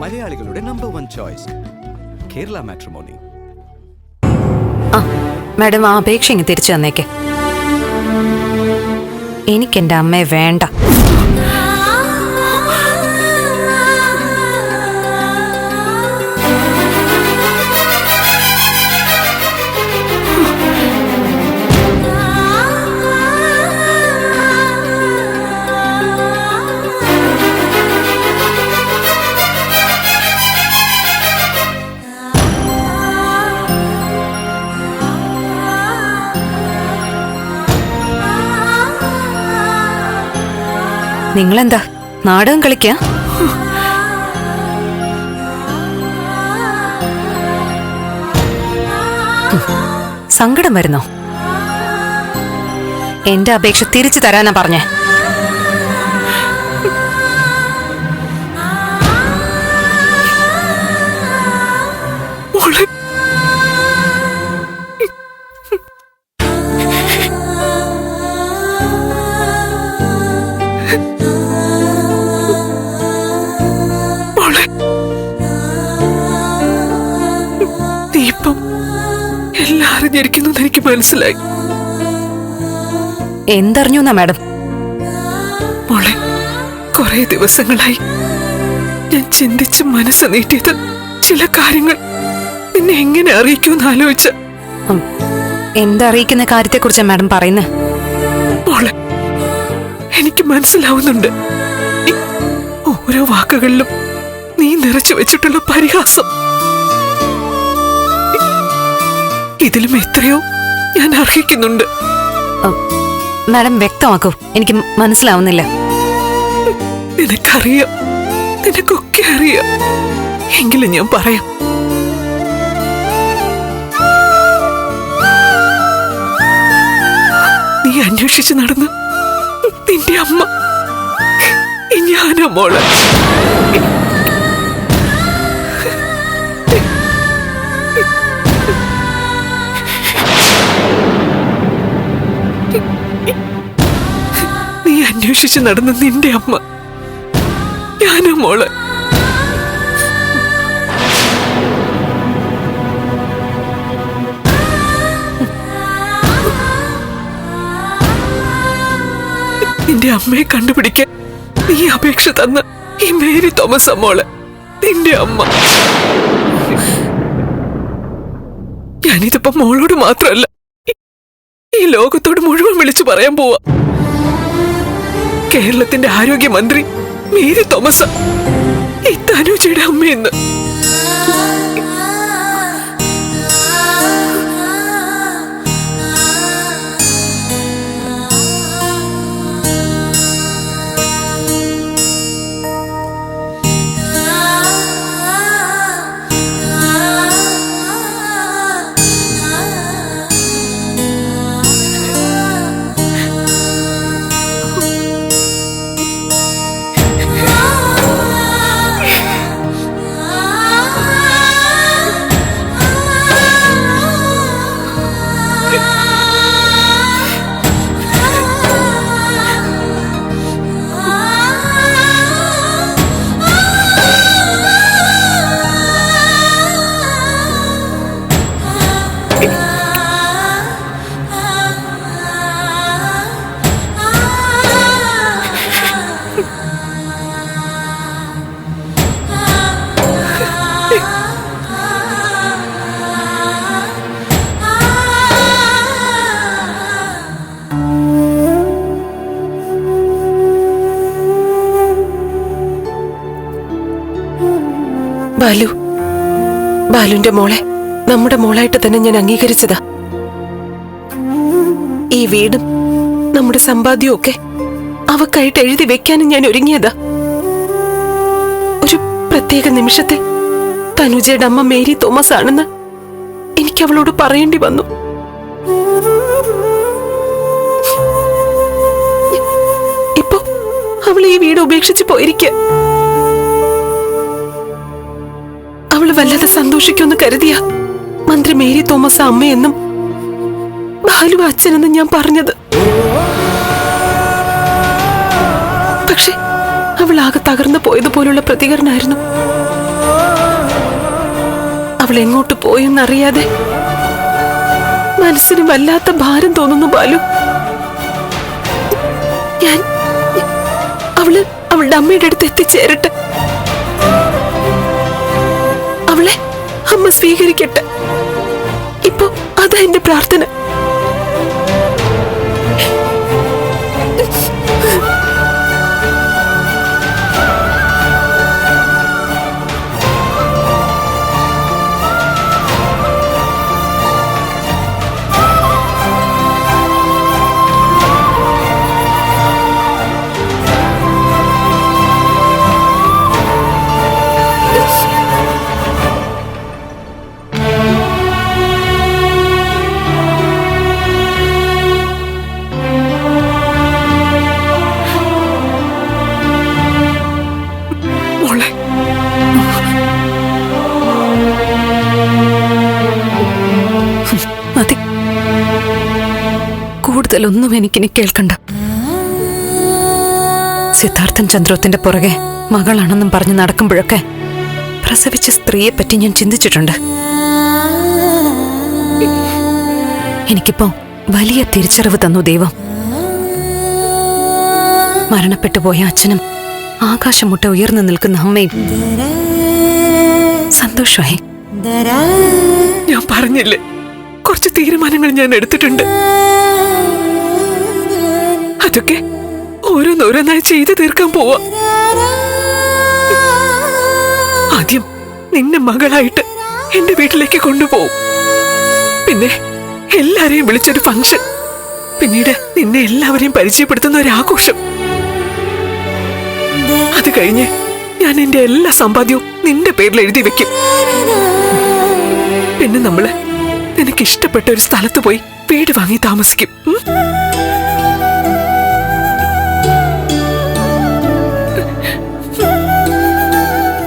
മലയാളികളുടെ number one choice Kerala matrimony madam ആ അപേക്ഷ ഇങ്ങ് തിരിച്ചു തന്നേക്കെ. എനിക്കെന്റെ അമ്മയെ വേണ്ട. നിങ്ങളെന്താ? നാടകം കളിക്ക? സങ്കടം വരുന്നോ? എന്റെ അപേക്ഷ തിരിച്ചു തരാനാ പറഞ്ഞേ. എല്ലാം അറിഞ്ഞിരിക്കുന്നു എനിക്ക് മനസ്സിലായി. എന്തറിഞ്ഞു മാഡം? മോളെ കുറെ ദിവസങ്ങളായി ഞാൻ ചിന്തിച്ച് മനസ്സ് നീട്ടിയത് ചില കാര്യങ്ങൾ നിന്നെ എങ്ങനെ അറിയിക്കുമെന്ന് ആലോചിച്ച. എന്തറിയിക്കുന്ന കാര്യത്തെക്കുറിച്ച് മാഡം പറയുന്നേ? മോളെ എനിക്ക് മനസ്സിലാവുന്നുണ്ട്. ഓരോ വാക്കുകളിലും നീ നിറച്ചു വെച്ചിട്ടുള്ള പരിഹാസം. ഇതിലും എത്രയോ ഞാൻ അർഹിക്കുന്നുണ്ട്. മാഡം വ്യക്തമാക്കൂ. എനിക്ക് മനസ്സിലാവുന്നില്ല. നിനക്കറിയാം. നിനക്കൊക്കെ അറിയാം. എങ്കിലും ഞാൻ പറയാം. നീ അന്വേഷിച്ച് നടന്ന് നിന്റെ അമ്മ ഞാനാ മോളെ. അന്വേഷിച്ച് നടന്ന നിന്റെ അമ്മ. ഞാനാ മോളെ. നിന്റെ അമ്മയെ കണ്ടുപിടിക്കാൻ നീ അപേക്ഷ തന്ന ഈ മേരി തോമസ് അമ്മോൾ നിന്റെ അമ്മ. ഞാനിതിപ്പോ മോളോട് മാത്രമല്ല ഈ- ലോകത്തോട് മുഴുവൻ വിളിച്ചു പറയാൻ പോവാ. കേരളത്തിന്റെ ആരോഗ്യമന്ത്രി മേരി തോമസ് ഈ തനുജയുടെ അമ്മയെന്ന്. ബാലു. ബാലുന്റെ മോളെ നമ്മുടെ മോളായിട്ട് തന്നെ ഞാൻ അംഗീകരിച്ചതാ. ഈ വീടും നമ്മുടെ സമ്പാദ്യവും ഒക്കെ അവക്കായിട്ട് എഴുതി വെക്കാനും ഞാൻ ഒരുങ്ങിയതാ. ഒരു പ്രത്യേക നിമിഷത്തിൽ തനുജയുടെ അമ്മ മേരി തോമസ് ആണെന്ന് എനിക്ക് അവളോട് പറയേണ്ടി വന്നു. ഇപ്പൊ അവൾ ഈ വീട് ഉപേക്ഷിച്ച് പോയിരിക്കുക വല്ലാതെ സന്തോഷിക്കുമെന്ന് കരുതിയ മന്ത്രി മേരി തോമസ് അമ്മയെന്നും ബാലു അച്ഛനെന്നും ഞാൻ പറഞ്ഞത്. പക്ഷെ അവൾ ആകെ തകർന്നു പോയതുപോലുള്ള പ്രതികരണമായിരുന്നു. അവൾ എങ്ങോട്ട് പോയെന്നറിയാതെ മനസ്സിന് വല്ലാത്ത ഭാരം തോന്നുന്നു ബാലു. ഞാൻ അവൾ അവളുടെ അമ്മയുടെ അടുത്ത് എത്തിച്ചേരട്ടെ. അമ്മ സ്വീകരിക്കട്ടെ. മതി. കൂടുതലൊന്നും എനിക്കിനി കേൾക്കണ്ട. സിദ്ധാർത്ഥൻ ചന്ദ്രത്തിന്റെ പുറകെ മകളാണെന്നും പറഞ്ഞ് നടക്കുമ്പോഴൊക്കെ പ്രസവിച്ച സ്ത്രീയെ പറ്റി ഞാൻ ചിന്തിച്ചിട്ടുണ്ട്. എനിക്കിപ്പോ വലിയ തിരിച്ചറിവ് തന്നു ദൈവം. മരണപ്പെട്ടു പോയ അച്ഛനും ആകാശം മുട്ട ഉയർന്നു നിൽക്കുന്ന അമ്മയും സന്തോഷമായി. ഞാൻ പറഞ്ഞില്ലേ? കുറച്ച് തീരുമാനങ്ങൾ ഞാൻ എടുത്തിട്ടുണ്ട്. അതൊക്കെ ഓരോന്നോരോന്നായി ചെയ്തു തീർക്കാൻ പോവാ. ആദ്യം നിന്നെ മകളായിട്ട് എന്റെ വീട്ടിലേക്ക് കൊണ്ടുപോകും പിന്നെ എല്ലാരെയും വിളിച്ചൊരു ഫംഗ്ഷൻ. പിന്നീട് നിന്നെ എല്ലാവരെയും പരിചയപ്പെടുത്തുന്ന ഒരു ആഘോഷം. അത് കഴിഞ്ഞ് ഞാൻ എന്റെ എല്ലാ സമ്പാദ്യവും നിന്റെ പേരിൽ എഴുതി വെക്കും. പിന്നെ നമ്മൾ നിനക്ക് ഇഷ്ടപ്പെട്ട ഒരു സ്ഥലത്ത് പോയി വീട് വാങ്ങി താമസിക്കും?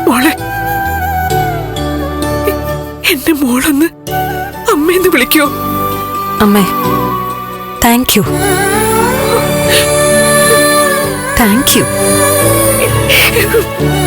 മോളെ എന്റെ മോളൊന്ന് അമ്മയെന്ന് വിളിക്കോ? അമ്മേ thank you thank you Thank you.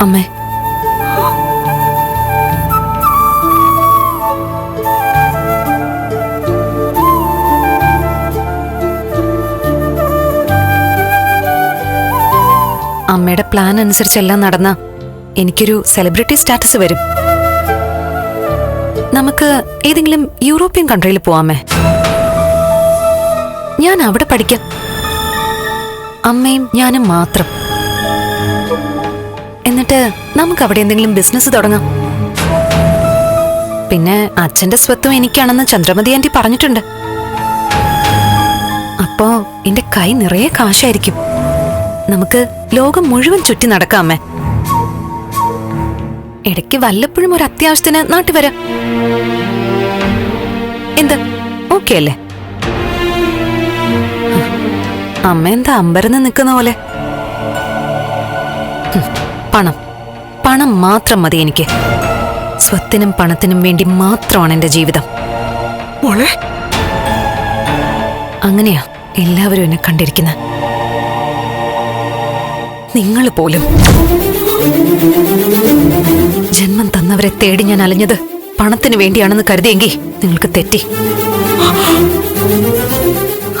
അമ്മേ. അമ്മയുടെ പ്ലാൻ അനുസരിച്ചെല്ലാം നടന്ന എനിക്കൊരു സെലിബ്രിറ്റി സ്റ്റാറ്റസ് വരും. നമുക്ക് ഏതെങ്കിലും യൂറോപ്യൻ കൺട്രിയിൽ പോവാമേ ഞാൻ അവിടെ പഠിക്കാം. അമ്മയും ഞാനും മാത്രം. എന്നിട്ട് നമുക്ക് അവിടെ എന്തെങ്കിലും ബിസിനസ് തുടങ്ങാം. പിന്നെ അച്ഛന്റെ സ്വത്തും എനിക്കാണെന്ന് ചന്ദ്രമതി ആന്റി പറഞ്ഞിട്ടുണ്ട്. അപ്പോ എന്റെ കൈ നിറയെ കാശായിരിക്കും. നമുക്ക് ലോകം മുഴുവൻ ചുറ്റി നടക്കാമേ ഇടയ്ക്ക് വല്ലപ്പോഴും ഒരു അത്യാവശ്യത്തിന് നാട്ടിൽ വരാം. എന്ത്? ഓക്കെ അല്ലേ? അമ്മ എന്താ അമ്പരന്ന് നിൽക്കുന്ന പോലെ? പണം. പണം മാത്രം മതി എനിക്ക്. സ്വത്തിനും പണത്തിനും വേണ്ടി മാത്രമാണ് എന്റെ ജീവിതം. മോളെ. അങ്ങനെയാ എല്ലാവരും എന്നെ കണ്ടിരിക്കുന്നത് നിങ്ങൾ പോലും. ജന്മം തന്നവരെ തേടി ഞാൻ അലഞ്ഞത് പണത്തിന് വേണ്ടിയാണെന്ന് കരുതിയെങ്കിൽ നിങ്ങൾക്ക് തെറ്റി.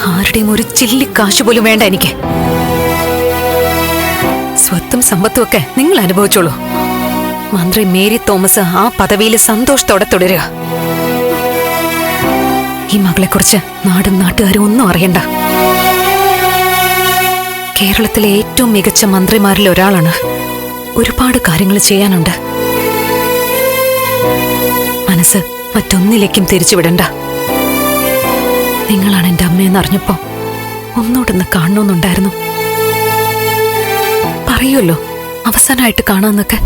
ആരുടെയും ഒരു ചില്ലി കാശ് പോലും വേണ്ട എനിക്ക്. സ്വത്തും സമ്പത്തും ഒക്കെ നിങ്ങൾ അനുഭവിച്ചോളൂ. മന്ത്രി മേരി തോമസ് ആ പദവിയിൽ സന്തോഷത്തോടെ തുടരുക. ഈ മകളെക്കുറിച്ച് നാടും നാട്ടുകാരും ഒന്നും അറിയണ്ട. കേരളത്തിലെ ഏറ്റവും മികച്ച മന്ത്രിമാരിൽ ഒരാളാണ്. ഒരുപാട് കാര്യങ്ങൾ ചെയ്യാനുണ്ട്. മനസ്സ് മറ്റൊന്നിലേക്കും തിരിച്ചുവിടണ്ട. നിങ്ങളാണ് എന്റെ അമ്മയെന്ന് അറിഞ്ഞപ്പോ ഒന്നോടൊന്ന് കാണണമെന്നുണ്ടായിരുന്നു. പറയുമല്ലോ അവസാനമായിട്ട് കാണാന്നൊക്കെ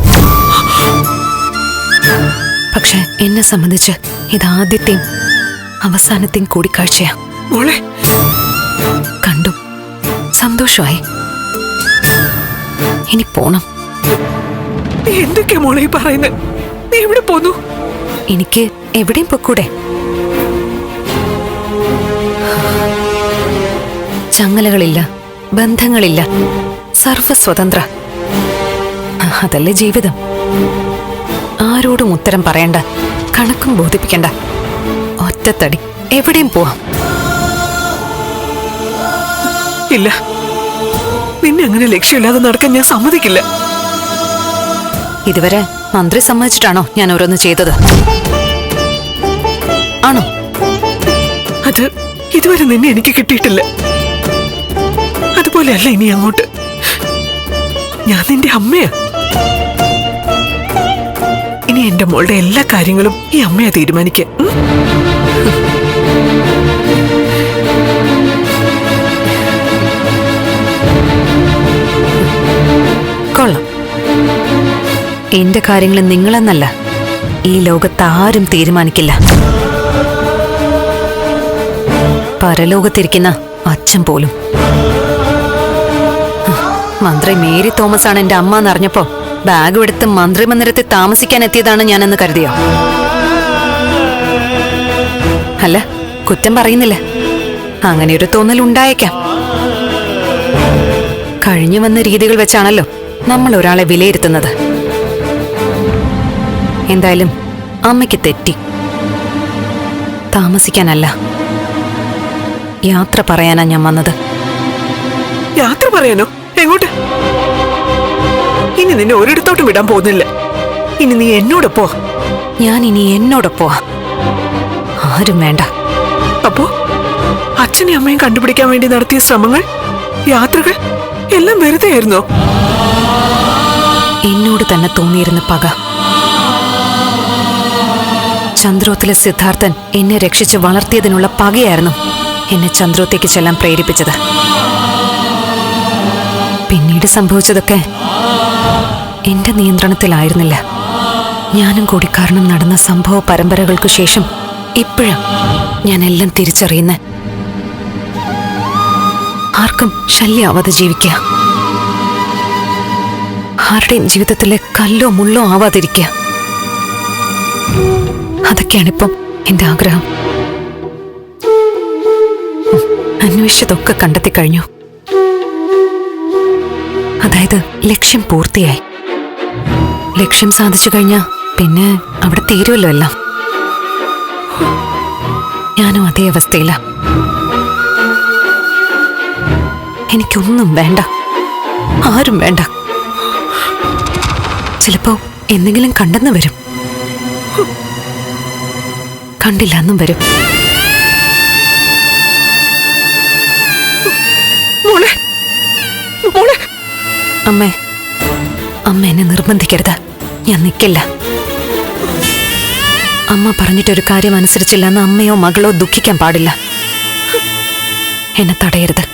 പക്ഷെ എന്നെ സംബന്ധിച്ച് ഇതാദ്യത്തെയും അവസാനത്തെയും കൂടിക്കാഴ്ചയാ. കണ്ടു. സന്തോഷമായി. ഇനി പോണം. നീ എന്തൊക്കെയാ മോളെ പറയുന്നത് നീ എവിടെ പോന്നു? എനിക്ക് എവിടെയും പൊക്കൂടെ. ചങ്ങലകളില്ല ബന്ധങ്ങളില്ല. സർവസ്വതന്ത്ര. അതല്ലേ ജീവിതം? ആരോടും ഉത്തരം പറയണ്ട. കണക്കും ബോധിപ്പിക്കണ്ട. ഒറ്റത്തടി. എവിടെയും പോവാം. ഇല്ല. നിന്നെ അങ്ങനെ ലക്ഷ്യമില്ലാതെ നടക്കാൻ ഞാൻ സമ്മതിക്കില്ല. ഇതുവരെ മന്ത്രി സമ്മതിച്ചിട്ടാണോ ഞാൻ ഓരോന്ന് ചെയ്തത്? ആണോ? അത് ഇതുവരെ നിന്നെ എനിക്ക് കിട്ടിയിട്ടില്ല. അതുപോലെയല്ല ഇനി അങ്ങോട്ട്. ഞാൻ നിന്റെ അമ്മയാ. ഇനി എന്റെ മോളുടെ എല്ലാ കാര്യങ്ങളും ഈ അമ്മയാ തീരുമാനിക്കുക എന്റെ കാര്യങ്ങൾ നിങ്ങളെന്നല്ല ഈ ലോകത്ത് ആരും തീരുമാനിക്കില്ല. പരലോകത്തിരിക്കുന്ന അച്ഛൻ പോലും. മന്ത്രി മേരി തോമസ് ആണ് എന്റെ അമ്മ എന്നറിഞ്ഞപ്പോ ബാഗ് എടുത്ത് മന്ത്രി മന്ദിരത്തിൽ താമസിക്കാൻ എത്തിയതാണ് ഞാനെന്ന് കരുതിയോ? അല്ല കുറ്റം പറയുന്നില്ല. അങ്ങനെ ഒരു തോന്നൽ ഉണ്ടായേക്കാം. കഴിഞ്ഞു വന്ന രീതികൾ വെച്ചാണല്ലോ നമ്മൾ ഒരാളെ വിലയിരുത്തുന്നത്. എന്തായാലും അമ്മയ്ക്ക് തെറ്റി. താമസിക്കാനല്ല. യാത്ര പറയാനാ ഞാൻ വന്നത്. യാത്ര പറയാനോ? എങ്ങോട്ട് ഇനി നിന്നെ ഒരിടത്തോട്ടും വിടാൻ പോകുന്നില്ല. ഇനി നീ എന്നോട് പോ. ഞാൻ ഇനി എന്നോടൊപ്പോ ആരും വേണ്ട. അപ്പോ അച്ഛനെയും അമ്മയും കണ്ടുപിടിക്കാൻ വേണ്ടി നടത്തിയ ശ്രമങ്ങൾ യാത്രകൾ എല്ലാം വെറുതെ ആയിരുന്നോ? എന്നോട് തന്നെ തോന്നിയിരുന്ന പക. ചന്ദ്രോത്തിലെ സിദ്ധാർത്ഥൻ എന്നെ രക്ഷിച്ച് വളർത്തിയതിനുള്ള പകയായിരുന്നു എന്നെ ചന്ദ്രോത്തേക്ക് ചെല്ലാൻ പ്രേരിപ്പിച്ചത്. പിന്നീട് സംഭവിച്ചതൊക്കെ എന്റെ നിയന്ത്രണത്തിലായിരുന്നില്ല. ഞാനും കൂടി കാരണം നടന്ന സംഭവ പരമ്പരകൾക്കു ശേഷം ഇപ്പോഴും ഞാൻ എല്ലാം തിരിച്ചറിയുന്ന. ആർക്കും ശല്യാവാതെ ജീവിക്കുക ആരുടെയും ജീവിതത്തിലെ കല്ലോ മുള്ളോ ആവാതിരിക്കുക അതൊക്കെയാണിപ്പം എന്റെ ആഗ്രഹം. അന്വേഷിച്ചതൊക്കെ കണ്ടെത്തി കഴിഞ്ഞു അതായത് ലക്ഷ്യം പൂർത്തിയായി. ലക്ഷ്യം സാധിച്ചു കഴിഞ്ഞാൽ പിന്നെ അവിടെ തീരുമല്ലോ എല്ലാം. ഞാനും അതേ അവസ്ഥയില. എനിക്കൊന്നും വേണ്ട. ആരും വേണ്ട. ചിലപ്പോ എന്തെങ്കിലും കണ്ടെന്ന് വരും. കണ്ടില്ല എന്നും വരും. അമ്മേ അമ്മ എന്നെ നിർബന്ധിക്കരുത്. ഞാൻ നിൽക്കില്ല അമ്മ പറഞ്ഞിട്ടൊരു കാര്യം അനുസരിച്ചില്ല എന്ന് അമ്മയോ മകളോ ദുഃഖിക്കാൻ പാടില്ല. എന്നെ തടയരുത്.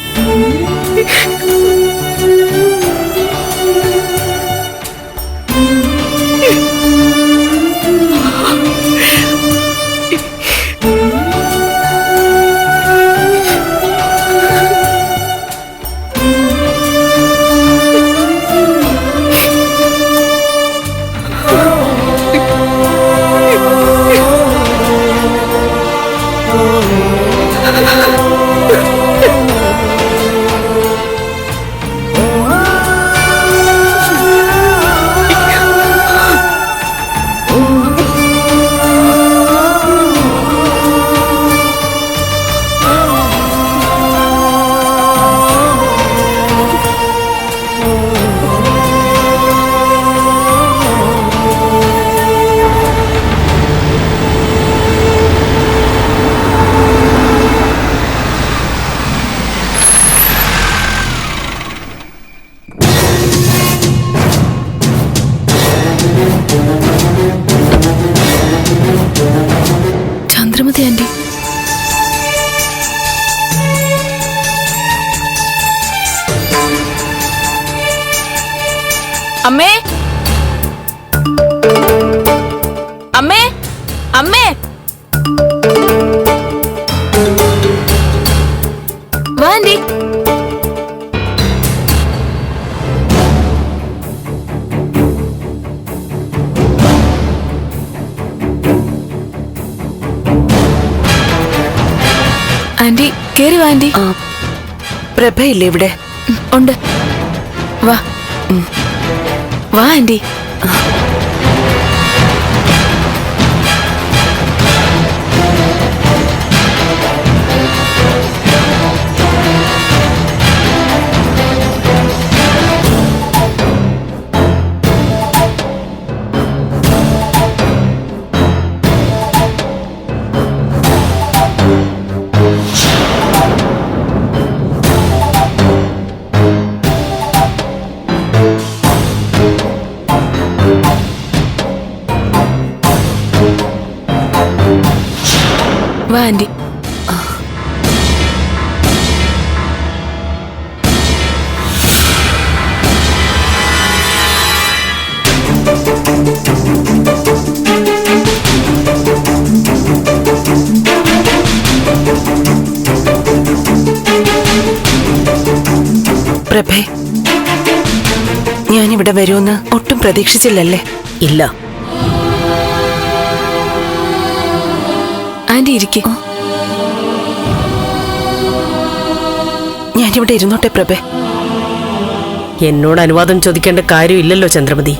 ആന്റി കേറി ആന്റി. പ്രഭയില്ലേ ഇവിടെ? ഉണ്ട്. വാ. വാ ആന്റി. ആന്റി ഞാനിവിടെ വരുമെന്ന് ഒട്ടും പ്രതീക്ഷിച്ചില്ലല്ലേ? ഇല്ല. ഇരിക്കെ. ഞാനിവിടെ ഇരുന്നോട്ടെ പ്രഭേ. എന്നോട് അനുവാദം ചോദിക്കേണ്ട കാര്യമില്ലല്ലോ ചന്ദ്രമതി.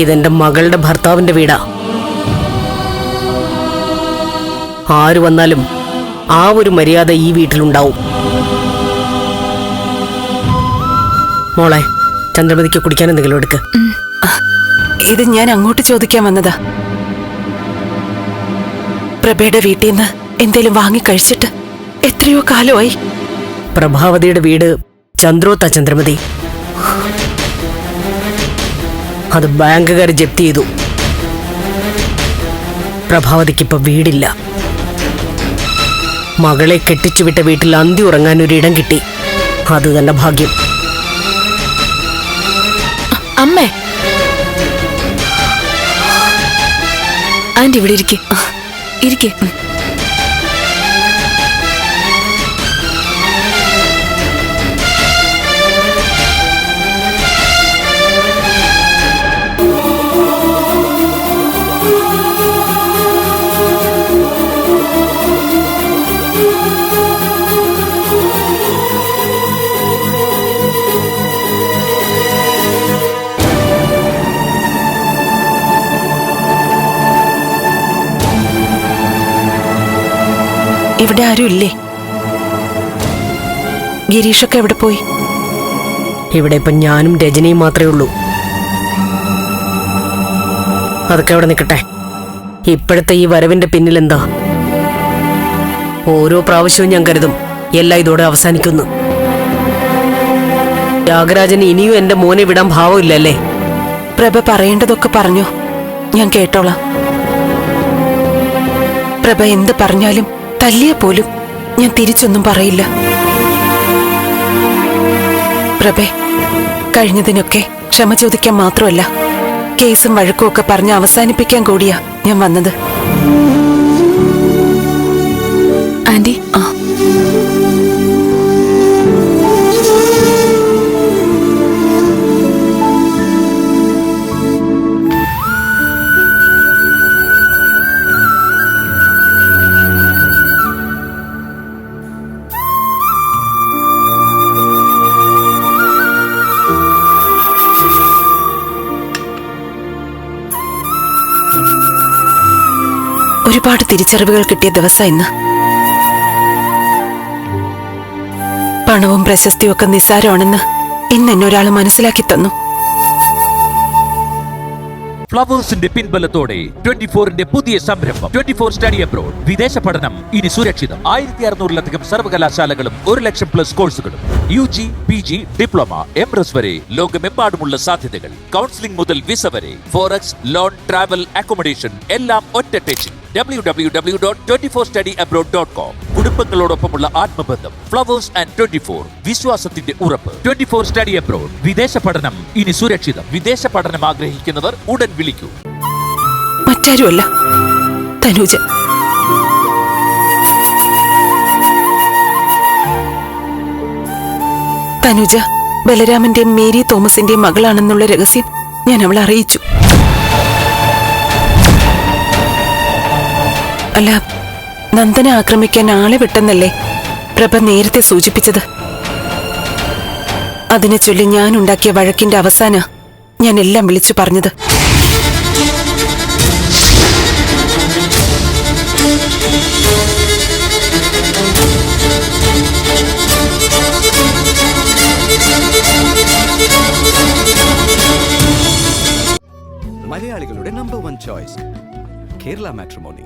ഇതെന്റെ മകളുടെ ഭർത്താവിന്റെ വീടാ. ആര് വന്നാലും ആ ഒരു മര്യാദ ഈ വീട്ടിലുണ്ടാവും. മോളെ ചന്ദ്രമതിക്ക് കുടിക്കാൻ എന്തെങ്കിലും എടുക്ക്. ഇത് ഞാൻ അങ്ങോട്ട് ചോദിക്കാൻ വന്നതാ. പ്രഭയുടെ വീട്ടിൽ നിന്ന് എന്തേലും വാങ്ങി കഴിച്ചിട്ട് എത്രയോ കാലമായി. പ്രഭാവതിയുടെ വീട് ചന്ദ്രോത്ത ചന്ദ്രമതി. അത് ബാങ്കുകാർ ജപ്തി ചെയ്തു. പ്രഭാവതിക്കിപ്പോ വീടില്ല. മകളെ കെട്ടിച്ചു വിട്ട വീട്ടിൽ അന്തി ഉറങ്ങാൻ ഒരു ഇടം കിട്ടി. അത് തന്നെ ഭാഗ്യം. അമ്മേ. ആന്റി ഇവിടെ ഇരിക്കെ. ഇരിക്കെ ഇവിടെ ആരും ഇല്ലേ? ഗിരീഷൊക്കെ എവിടെ പോയി? ഇവിടെ ഇപ്പൊ ഞാനും രജനയും മാത്രമേ ഉള്ളൂ. അതൊക്കെ അവിടെ നിൽക്കട്ടെ. ഇപ്പോഴത്തെ ഈ വരവിന്റെ പിന്നിൽ എന്താ? ഓരോ പ്രാവശ്യവും ഞാൻ കരുതും എല്ലാം ഇതോടെ അവസാനിക്കുന്നു. ത്യാഗരാജന് ഇനിയും എന്റെ മോനെ വിടാൻ ഭാവമില്ലല്ലേ? പ്രഭ പറയേണ്ടതൊക്കെ പറഞ്ഞു. ഞാൻ കേട്ടോളാം. പ്രഭ എന്ത് പറഞ്ഞാലും തല്ലിയ പോലും ഞാൻ തിരിച്ചൊന്നും പറയില്ല. പ്രഭേ കഴിഞ്ഞതിനൊക്കെ ക്ഷമ ചോദിക്കാൻ മാത്രമല്ല കേസും വഴക്കും ഒക്കെ പറഞ്ഞ് അവസാനിപ്പിക്കാൻ കൂടിയാ ഞാൻ വന്നത്. ആന്റി ഒരുപാട് തിരിച്ചറിവുകൾ കിട്ടിയ ദിവസം ഇന്ന്. പണവും പ്രശസ്തിയും ഒക്കെ നിസ്സാരമാണെന്ന് ഇന്ന് എന്നെ ഒരാൾ മനസ്സിലാക്കി തന്നു. ഫ്ലവേഴ്സിന്റെ പിൻബലത്തോടെ ട്വന്റി ഫോറിന്റെ പുതിയ സംരംഭം ട്വന്റി ഫോർ സ്റ്റഡി അബ്രോഡ് വിദേശ പഠനം ഇനി സുരക്ഷിതം. ആയിരത്തി അറുന്നൂറിലധികം സർവകലാശാലകളും ഒരു ലക്ഷം പ്ലസ് കോഴ്സുകളും U G P G diploma M S വരെ ലോകമെമ്പാടുമുള്ള സാധ്യതകൾ. കൗൺസിലിംഗ് മുതൽ വിസ വരെ ഫോറക്സ് ലോൺ ട്രാവൽ അക്കോമഡേഷൻ എല്ലാം ഒറ്റ ടെച്ചിൽ. W W W dot twenty four study abroad dot com കുടുംബങ്ങളോടൊപ്പമുള്ള ആത്മബന്ധം ഫ്ലവേഴ്സ് ആൻഡ് ട്വന്റി ഫോർ വിശ്വാസത്തിന്റെ ഉറപ്പ്. ട്വന്റി ഫോർ സ്റ്റഡി അബ്രോഡ് വിദേശ പഠനം ഇനി സുരക്ഷിതം. വിദേശ പഠനം ആഗ്രഹിക്കുന്നവർ ഉടൻ വിളിക്കൂ. മറ്റാരുമല്ല. തനൂജ. തനുജ ബലരാമന്റെയും മേരി തോമസിന്റെയും മകളാണെന്നുള്ള രഹസ്യം ഞാൻ അവളെ അറിയിച്ചു. അല്ല നന്ദനെ ആക്രമിക്കാൻ ആളെ വിട്ടെന്നല്ലേ പ്രഭ നേരത്തെ സൂചിപ്പിച്ചത്? അതിനെ ചൊല്ലി ഞാൻ ഉണ്ടാക്കിയ വഴക്കിന്റെ അവസാന ഞാൻ എല്ലാം വിളിച്ചു പറഞ്ഞത്. മലയാളികളുടെ number one choice Kerala matrimony